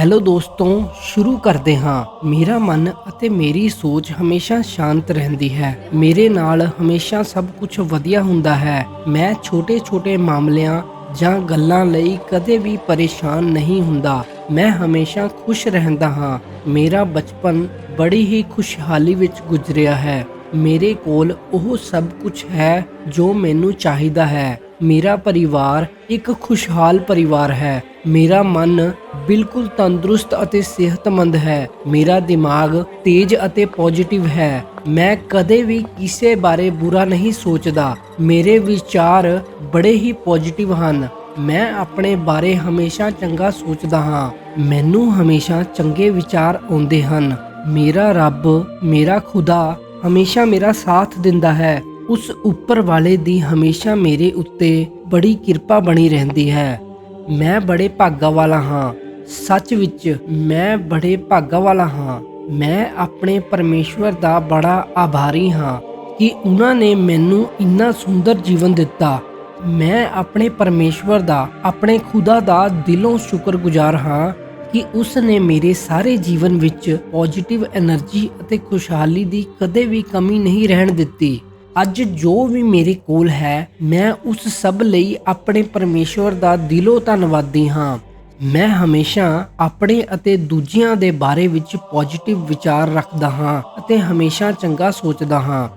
Hello ਦੋਸਤੋ, ਸ਼ੁਰੂ ਕਰਦੇ ਹਾਂ। ਮੇਰਾ ਮਨ ਅਤੇ ਮੇਰੀ ਸੋਚ ਹਮੇਸ਼ਾ ਸ਼ਾਂਤ ਰਹਿੰਦੀ ਹੈ। ਮੇਰੇ ਨਾਲ ਹਮੇਸ਼ਾ ਸਭ ਕੁਝ ਵਧੀਆ ਹੁੰਦਾ ਹੈ। ਮੈਂ ਛੋਟੇ-ਛੋਟੇ ਮਾਮਲਿਆਂ ਜਾਂ ਗੱਲਾਂ ਲਈ ਕਦੇ ਵੀ ਪਰੇਸ਼ਾਨ ਨਹੀਂ ਹੁੰਦਾ। ਮੈਂ ਹਮੇਸ਼ਾ ਖੁਸ਼ ਰਹਿੰਦਾ ਹਾਂ। ਮੇਰਾ ਬਚਪਨ ਬੜੀ ਹੀ ਖੁਸ਼ਹਾਲੀ ਵਿੱਚ ਗੁਜ਼ਰਿਆ ਹੈ। ਮੇਰੇ ਕੋਲ ਉਹ ਸਭ ਕੁਝ ਹੈ ਜੋ ਮੈਨੂੰ ਚਾਹੀਦਾ ਹੈ। ਮੇਰਾ ਪਰਿਵਾਰ ਇੱਕ ਖੁਸ਼ਹਾਲ ਪਰਿਵਾਰ ਹੈ। ਮੇਰਾ ਮਨ ਬਿਲਕੁਲ ਤੰਦਰੁਸਤ ਅਤੇ ਸਿਹਤਮੰਦ ਹੈ। ਮੇਰਾ ਦਿਮਾਗ ਤੇਜ਼ ਅਤੇ ਪੋਜ਼ਿਟਿਵ ਹੈ। ਮੈਂ ਕਦੇ ਵੀ ਕਿਸੇ ਬਾਰੇ ਬੁਰਾ ਨਹੀਂ ਸੋਚਦਾ। ਮੇਰੇ ਵਿਚਾਰ ਬੜੇ ਹੀ ਪੋਜ਼ਿਟਿਵ ਹਨ। ਮੈਂ ਆਪਣੇ ਬਾਰੇ ਹਮੇਸ਼ਾ ਚੰਗਾ ਸੋਚਦਾ ਹਾਂ। ਮੈਨੂੰ ਹਮੇਸ਼ਾ ਚੰਗੇ ਵਿਚਾਰ ਆਉਂਦੇ ਹਨ। ਮੇਰਾ ਰੱਬ, ਮੇਰਾ ਖੁਦਾ ਹਮੇਸ਼ਾ ਮੇਰਾ ਸਾਥ ਦਿੰਦਾ ਹੈ। ਉਸ ਉੱਪਰ ਵਾਲੇ ਦੀ ਹਮੇਸ਼ਾ ਮੇਰੇ ਉੱਤੇ ਬੜੀ ਕਿਰਪਾ ਬਣੀ ਰਹਿੰਦੀ ਹੈ। ਮੈਂ ਬੜੇ ਭਾਗਾ ਵਾਲਾ ਹਾਂ। ਸੱਚ ਵਿੱਚ ਮੈਂ ਬੜੇ ਭਾਗਾ ਵਾਲਾ ਹਾਂ। ਮੈਂ ਆਪਣੇ ਪਰਮੇਸ਼ਵਰ ਦਾ ਬੜਾ ਆਭਾਰੀ ਹਾਂ ਕਿ ਉਹਨਾਂ ਨੇ ਮੈਨੂੰ ਇੰਨਾ ਸੁੰਦਰ ਜੀਵਨ ਦਿੱਤਾ। ਮੈਂ ਆਪਣੇ ਪਰਮੇਸ਼ਵਰ ਦਾ, ਆਪਣੇ ਖੁਦਾ ਦਾ ਦਿਲੋਂ ਸ਼ੁਕਰਗੁਜ਼ਾਰ ਹਾਂ ਕਿ ਉਸ ਨੇ ਮੇਰੇ ਸਾਰੇ ਜੀਵਨ ਵਿੱਚ ਪੋਜ਼ਿਟਿਵ એનર્ਜੀ ਅਤੇ ਖੁਸ਼ਹਾਲੀ ਦੀ ਕਦੇ ਵੀ ਕਮੀ ਨਹੀਂ ਰਹਿਣ ਦਿੱਤੀ। ਅੱਜ ਜੋ ਵੀ ਮੇਰੇ ਕੋਲ ਹੈ, ਮੈਂ ਉਸ ਸਭ ਲਈ ਆਪਣੇ ਪਰਮੇਸ਼ਵਰ ਦਾ ਦਿਲੋਂ ਧੰਨਵਾਦੀ ਹਾਂ। ਮੈਂ ਹਮੇਸ਼ਾ ਆਪਣੇ ਅਤੇ ਦੂਜਿਆਂ ਦੇ ਬਾਰੇ ਵਿੱਚ ਪੋਜ਼ਿਟਿਵ ਵਿਚਾਰ ਰੱਖਦਾ ਹਾਂ ਅਤੇ ਹਮੇਸ਼ਾ ਚੰਗਾ ਸੋਚਦਾ ਹਾਂ।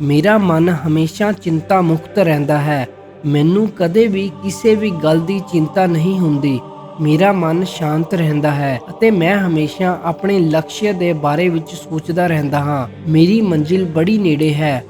ਮੇਰਾ ਮਨ ਹਮੇਸ਼ਾ ਚਿੰਤਾ ਮੁਕਤ ਰਹਿੰਦਾ ਹੈ। ਮੈਨੂੰ ਕਦੇ ਵੀ ਕਿਸੇ ਵੀ ਗੱਲ ਦੀ ਚਿੰਤਾ ਨਹੀਂ ਹੁੰਦੀ। ਮੇਰਾ ਮਨ ਸ਼ਾਂਤ ਰਹਿੰਦਾ ਹੈ ਅਤੇ ਮੈਂ ਹਮੇਸ਼ਾ ਆਪਣੇ ਲਕਸ਼ ਦੇ ਬਾਰੇ ਵਿੱਚ ਸੋਚਦਾ ਰਹਿੰਦਾ ਹਾਂ। ਮੇਰੀ ਮੰਜ਼ਿਲ ਬੜੀ ਨੇੜੇ ਹੈ।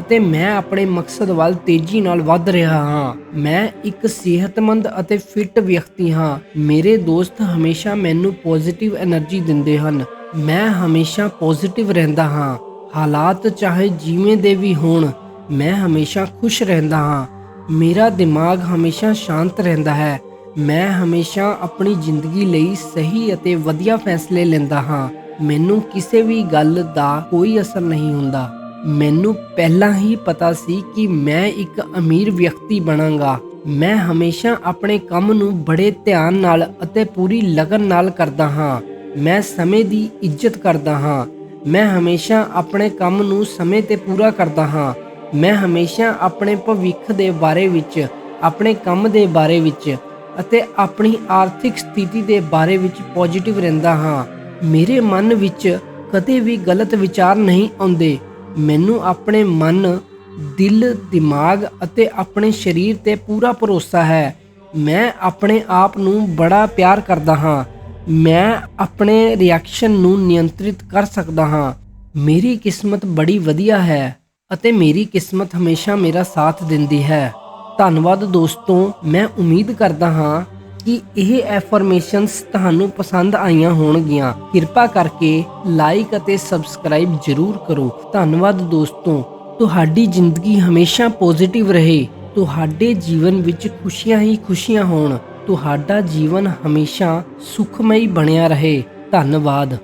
ਅਤੇ ਮੈਂ ਆਪਣੇ ਮਕਸਦ ਵੱਲ ਤੇਜ਼ੀ ਨਾਲ ਵੱਧ ਰਿਹਾ ਹਾਂ। ਮੈਂ ਇੱਕ ਸਿਹਤਮੰਦ ਅਤੇ ਫਿੱਟ ਵਿਅਕਤੀ ਹਾਂ। ਮੇਰੇ ਦੋਸਤ ਹਮੇਸ਼ਾ ਮੈਨੂੰ ਪੋਜ਼ਿਟਿਵ એનર્ਜੀ ਦਿੰਦੇ ਹਨ। ਮੈਂ ਹਮੇਸ਼ਾ ਪੋਜ਼ਿਟਿਵ ਰਹਿੰਦਾ ਹਾਂ। ਹਾਲਾਤ ਚਾਹੇ ਜਿਵੇਂ ਦੇ ਵੀ ਹੋਣ, ਮੈਂ ਹਮੇਸ਼ਾ ਖੁਸ਼ ਰਹਿੰਦਾ ਹਾਂ। ਮੇਰਾ ਦਿਮਾਗ ਹਮੇਸ਼ਾ ਸ਼ਾਂਤ ਰਹਿੰਦਾ ਹੈ। ਮੈਂ ਹਮੇਸ਼ਾ ਆਪਣੀ ਜ਼ਿੰਦਗੀ ਲਈ ਸਹੀ ਅਤੇ ਵਧੀਆ ਫੈਸਲੇ ਲੈਂਦਾ ਹਾਂ। ਮੈਨੂੰ ਕਿਸੇ ਵੀ ਗੱਲ ਦਾ ਕੋਈ ਅਸਰ ਨਹੀਂ ਹੁੰਦਾ। ਮੈਨੂੰ ਪਹਿਲਾਂ ਹੀ ਪਤਾ ਸੀ ਕਿ ਮੈਂ ਇੱਕ ਅਮੀਰ ਵਿਅਕਤੀ ਬਣਾਂਗਾ। ਮੈਂ ਹਮੇਸ਼ਾ ਆਪਣੇ ਕੰਮ ਨੂੰ ਬੜੇ ਧਿਆਨ ਨਾਲ ਅਤੇ ਪੂਰੀ ਲਗਨ ਨਾਲ ਕਰਦਾ ਹਾਂ। ਮੈਂ ਸਮੇਂ ਦੀ ਇੱਜ਼ਤ ਕਰਦਾ ਹਾਂ। ਮੈਂ ਹਮੇਸ਼ਾ ਆਪਣੇ ਕੰਮ ਨੂੰ ਸਮੇਂ ਤੇ ਪੂਰਾ ਕਰਦਾ ਹਾਂ। ਮੈਂ ਹਮੇਸ਼ਾ ਆਪਣੇ ਭਵਿੱਖ ਦੇ ਬਾਰੇ ਵਿੱਚ, ਆਪਣੇ ਕੰਮ ਦੇ ਬਾਰੇ ਵਿੱਚ ਅਤੇ ਆਪਣੀ ਆਰਥਿਕ ਸਥਿਤੀ ਦੇ ਬਾਰੇ ਵਿੱਚ ਪੋਜ਼ਿਟਿਵ ਰਹਿੰਦਾ ਹਾਂ। ਮੇਰੇ ਮਨ ਵਿੱਚ ਕਦੇ ਵੀ ਗਲਤ ਵਿਚਾਰ ਨਹੀਂ ਆਉਂਦੇ। ਮੈਨੂੰ ਆਪਣੇ ਮਨ, ਦਿਲ, ਦਿਮਾਗ ਅਤੇ ਆਪਣੇ ਸਰੀਰ ਤੇ ਪੂਰਾ ਭਰੋਸਾ ਹੈ। ਮੈਂ ਆਪਣੇ ਆਪ ਨੂੰ ਬੜਾ ਪਿਆਰ ਕਰਦਾ ਹਾਂ। ਮੈਂ ਆਪਣੇ ਰਿਐਕਸ਼ਨ ਨੂੰ ਨਿਯੰਤਰਿਤ ਕਰ ਸਕਦਾ ਹਾਂ। ਮੇਰੀ ਕਿਸਮਤ ਬੜੀ ਵਧੀਆ ਹੈ ਅਤੇ ਮੇਰੀ ਕਿਸਮਤ ਹਮੇਸ਼ਾ ਮੇਰਾ ਸਾਥ ਦਿੰਦੀ ਹੈ। ਧੰਨਵਾਦ ਦੋਸਤੋ, ਮੈਂ ਉਮੀਦ ਕਰਦਾ ਹਾਂ ਕਿ ਇਹ ਐਫਰਮੇਸ਼ਨਸ ਤੁਹਾਨੂੰ ਪਸੰਦ ਆਈਆਂ ਹੋਣਗੀਆਂ। ਕਿਰਪਾ ਕਰਕੇ ਲਾਈਕ ਅਤੇ ਸਬਸਕ੍ਰਾਈਬ ਜ਼ਰੂਰ ਕਰੋ। ਧੰਨਵਾਦ ਦੋਸਤੋ। ਤੁਹਾਡੀ ਜ਼ਿੰਦਗੀ ਹਮੇਸ਼ਾ ਪੋਜ਼ਿਟਿਵ ਰਹੇ। ਤੁਹਾਡੇ ਜੀਵਨ ਵਿੱਚ ਖੁਸ਼ੀਆਂ ਹੀ ਖੁਸ਼ੀਆਂ ਹੋਣ। ਤੁਹਾਡਾ ਜੀਵਨ ਹਮੇਸ਼ਾ ਸੁਖਮਈ ਬਣਿਆ ਰਹੇ। ਧੰਨਵਾਦ।